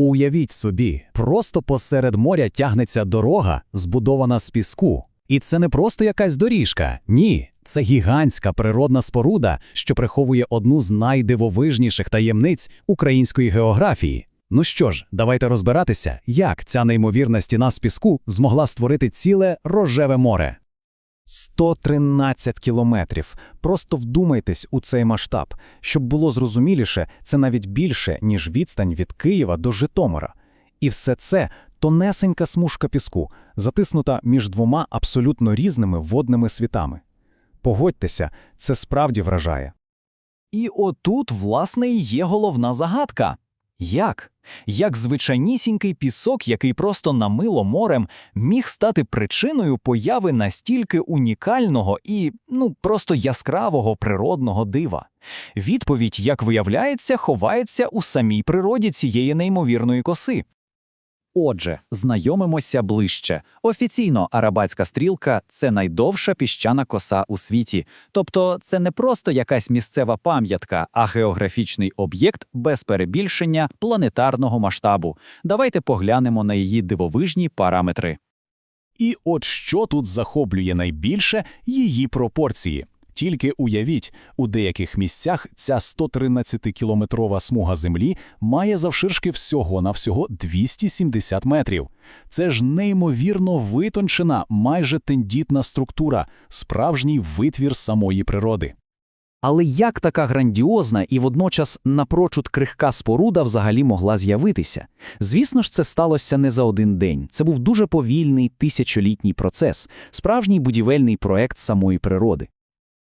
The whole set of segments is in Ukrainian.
Уявіть собі, просто посеред моря тягнеться дорога, збудована з піску. І це не просто якась доріжка. Ні, це гігантська природна споруда, що приховує одну з найдивовижніших таємниць української географії. Ну що ж, давайте розбиратися, як ця неймовірна стіна з піску змогла створити ціле рожеве море. 113 кілометрів. Просто вдумайтесь у цей масштаб. Щоб було зрозуміліше, це навіть більше, ніж відстань від Києва до Житомира. І все це тонесенька смужка піску, затиснута між двома абсолютно різними водними світами. Погодьтеся, це справді вражає. І отут, власне, є головна загадка. Як? Як звичайнісінький пісок, який просто намило морем, міг стати причиною появи настільки унікального і, ну, просто яскравого природного дива? Відповідь, як виявляється, ховається у самій природі цієї неймовірної коси. Отже, знайомимося ближче. Офіційно арабатська стрілка це найдовша піщана коса у світі. Тобто це не просто якась місцева пам'ятка, а географічний об'єкт без перебільшення планетарного масштабу. Давайте поглянемо на її дивовижні параметри. І от що тут захоплює найбільше її пропорції. Тільки уявіть, у деяких місцях ця 113-кілометрова смуга землі має завширшки всього-навсього 270 метрів. Це ж неймовірно витончена, майже тендітна структура, справжній витвір самої природи. Але як така грандіозна і водночас напрочуд крихка споруда взагалі могла з'явитися? Звісно ж, це сталося не за один день. Це був дуже повільний тисячолітній процес, справжній будівельний проект самої природи.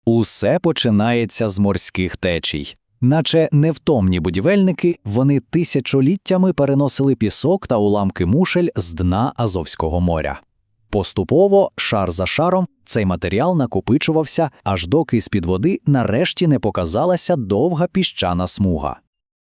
Усе починається з морських течій. Наче невтомні будівельники, вони тисячоліттями переносили пісок та уламки мушель з дна Азовського моря. Поступово, шар за шаром, цей матеріал накопичувався, аж доки з-під води нарешті не показалася довга піщана смуга.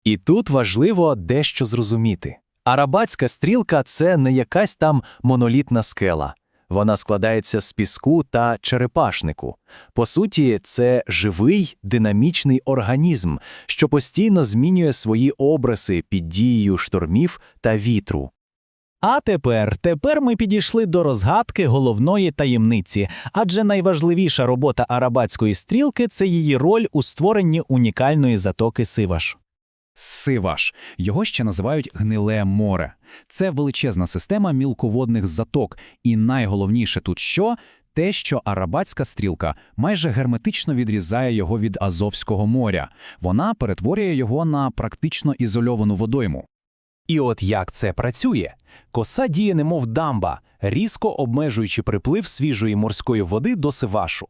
І тут важливо дещо зрозуміти. Арабатська стрілка це не якась там монолітна скела. Вона складається з піску та черепашнику. По суті, це живий динамічний організм, що постійно змінює свої образи під дією штормів та вітру. А тепер, тепер ми підійшли до розгадки головної таємниці, адже найважливіша робота арабатської стрілки це її роль у створенні унікальної затоки Сиваш. Сиваш його ще називають гниле море. Це величезна система мілководних заток, і найголовніше тут що те, що арабатська стрілка майже герметично відрізає його від Азовського моря. Вона перетворює його на практично ізольовану водойму. І от як це працює? Коса діє немов дамба, різко обмежуючи приплив свіжої морської води до Сивашу.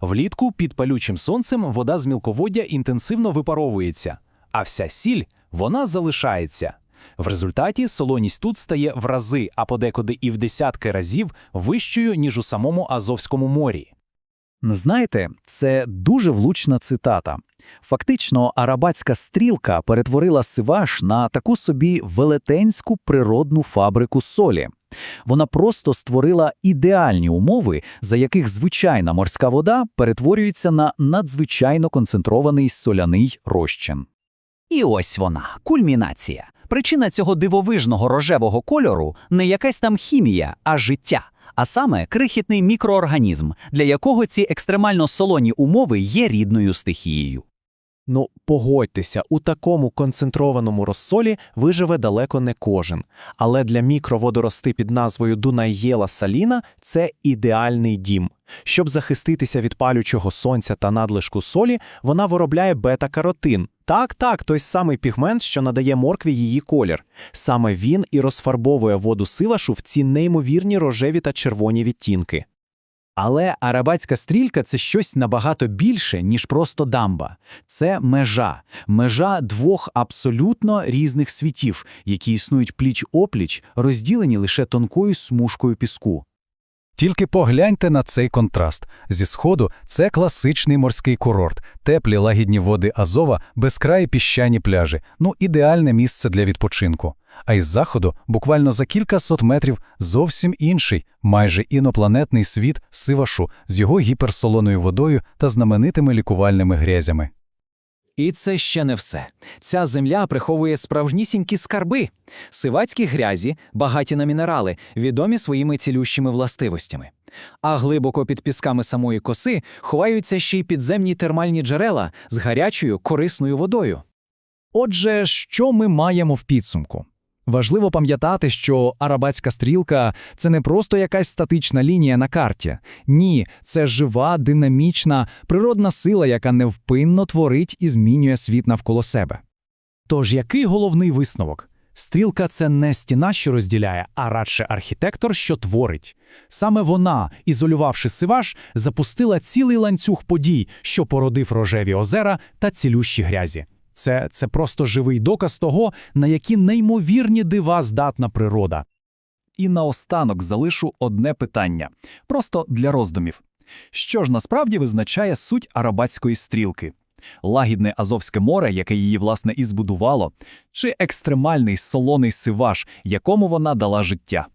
Влітку під палючим сонцем вода з мілководдя інтенсивно випаровується, а вся сіль вона залишається. В результаті солоність тут стає в рази, а подекуди і в десятки разів вищою, ніж у самому Азовському морі. Знаєте, це дуже влучна цитата. Фактично, арабатська стрілка перетворила Сиваш на таку собі велетенську природну фабрику солі. Вона просто створила ідеальні умови, за яких звичайна морська вода перетворюється на надзвичайно концентрований соляний розчин. І ось вона, кульмінація. Причина цього дивовижного рожевого кольору не якась там хімія, а життя, а саме крихітний мікроорганізм, для якого ці екстремально солоні умови є рідною стихією. Ну, погодьтеся, у такому концентрованому розсолі виживе далеко не кожен. Але для мікроводорости під назвою Дунайєла Саліна це ідеальний дім. Щоб захиститися від палючого сонця та надлишку солі, вона виробляє бета-каротин. Так, так, той самий пігмент, що надає моркві її колір. Саме він і розфарбовує воду силашу в ці неймовірні рожеві та червоні відтінки. Але арабатська стрілька це щось набагато більше, ніж просто дамба. Це межа, межа двох абсолютно різних світів, які існують пліч-опліч, розділені лише тонкою смужкою піску. Тільки погляньте на цей контраст. Зі сходу це класичний морський курорт, теплі лагідні води Азова, безкраї піщані пляжі, ну ідеальне місце для відпочинку. А із заходу, буквально за кілька сот метрів, зовсім інший, майже інопланетний світ Сивашу з його гіперсолоною водою та знаменитими лікувальними грязями. І це ще не все. Ця земля приховує справжнісінькі скарби. Сивацькі грязі, багаті на мінерали, відомі своїми цілющими властивостями. А глибоко під пісками самої коси ховаються ще й підземні термальні джерела з гарячою корисною водою. Отже, що ми маємо в підсумку? Важливо пам'ятати, що арабатська стрілка це не просто якась статична лінія на карті. Ні, це жива, динамічна, природна сила, яка невпинно творить і змінює світ навколо себе. Тож який головний висновок? Стрілка це не стіна, що розділяє, а радше архітектор, що творить. Саме вона, ізолювавши Сиваш, запустила цілий ланцюг подій, що породив рожеві озера та цілющі грязі. Це, це просто живий доказ того, на які неймовірні дива здатна природа. І наостанок залишу одне питання, просто для роздумів. Що ж насправді визначає суть арабатської стрілки? Лагідне Азовське море, яке її, власне, і збудувало, чи екстремальний солоний сиваш, якому вона дала життя?